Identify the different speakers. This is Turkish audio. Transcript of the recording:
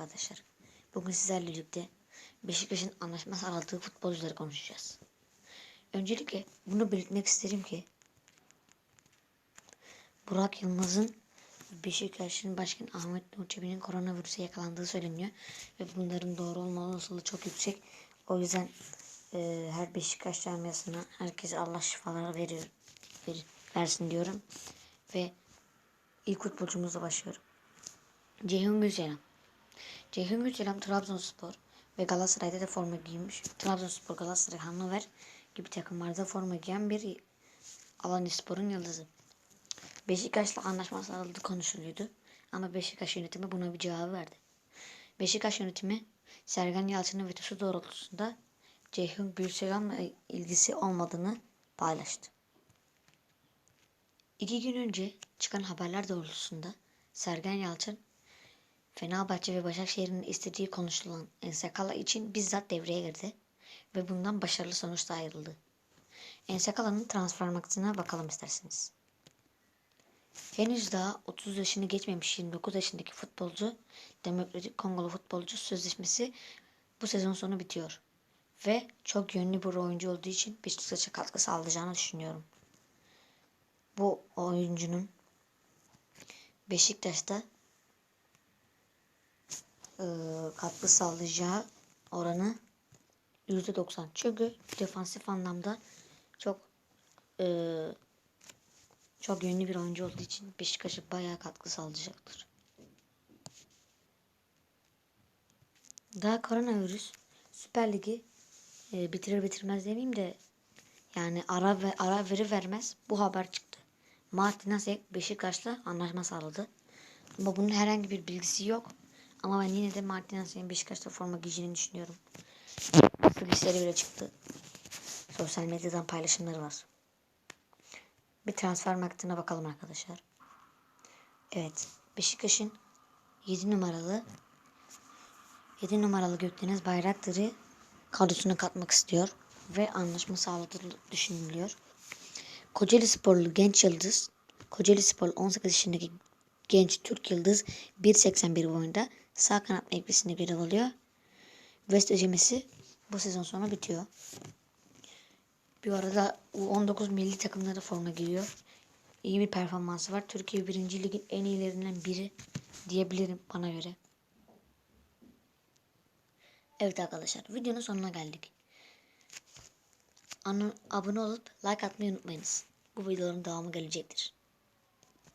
Speaker 1: arkadaşlar. Bugün sizlerle birlikte Beşiktaş'ın anlaşma sağladığı futbolcuları konuşacağız. Öncelikle bunu belirtmek isterim ki Burak Yılmaz'ın Beşiktaş'ın başkanı Ahmet Nur Çebi'nin koronavirüse yakalandığı söyleniyor. Ve bunların doğru olma olasılığı çok yüksek. O yüzden e, her Beşiktaş camiasına herkese Allah şifalar verir, verir, versin diyorum. Ve ilk futbolcumuzla başlıyorum. Ceyhun Gülselam. Ceyhun Gülselam Trabzonspor ve Galatasaray'da da forma giymiş. Trabzonspor, Galatasaray, Hannover gibi takımlarda forma giyen bir Alanyaspor'un yıldızı. Beşiktaş'la anlaşma sağladığı konuşuluyordu. Ama Beşiktaş yönetimi buna bir cevabı verdi. Beşiktaş yönetimi Sergen Yalçın'ın vetosu doğrultusunda Ceyhun Gülselam'la ilgisi olmadığını paylaştı. İki gün önce çıkan haberler doğrultusunda Sergen Yalçın Fenerbahçe ve Başakşehir'in istediği konuşulan Ensekala için bizzat devreye girdi ve bundan başarılı sonuçla ayrıldı. Ensekala'nın transfer maksına bakalım isterseniz. Henüz daha 30 yaşını geçmemiş 29 yaşındaki futbolcu Demokratik Kongolu futbolcu sözleşmesi bu sezon sonu bitiyor. Ve çok yönlü bir oyuncu olduğu için Beşiktaş'a katkı sağlayacağını düşünüyorum. Bu oyuncunun Beşiktaş'ta e, katkı sağlayacağı oranı %90. Çünkü defansif anlamda çok e, çok yönlü bir oyuncu olduğu için Beşiktaş'a bayağı katkı sağlayacaktır. Daha koronavirüs Süper Ligi e, bitirir bitirmez demeyeyim de yani ara ve ara veri vermez bu haber çıktı. Martin Asek Beşiktaş'la anlaşma sağladı. Ama bunun herhangi bir bilgisi yok. Ama ben yine de Martin Asek'in Beşiktaş'ta forma giyeceğini düşünüyorum. Kulisleri bile çıktı. Sosyal medyadan paylaşımları var. Bir transfer maktına bakalım arkadaşlar. Evet. Beşiktaş'ın 7 numaralı 7 numaralı Gökdeniz Bayraktar'ı kadrosuna katmak istiyor ve anlaşma sağladığı düşünülüyor. Kocaeli Sporlu genç yıldız Kocaeli Spor 18 yaşındaki genç Türk yıldız 1.81 boyunda sağ kanat mevkisinde görev alıyor. West ödemesi bu sezon sonu bitiyor. Bir arada U19 milli takımları forma giyiyor. İyi bir performansı var. Türkiye 1. Lig'in en iyilerinden biri diyebilirim bana göre. Evet arkadaşlar videonun sonuna geldik. Abone olup like atmayı unutmayınız. Bu videoların devamı gelecektir.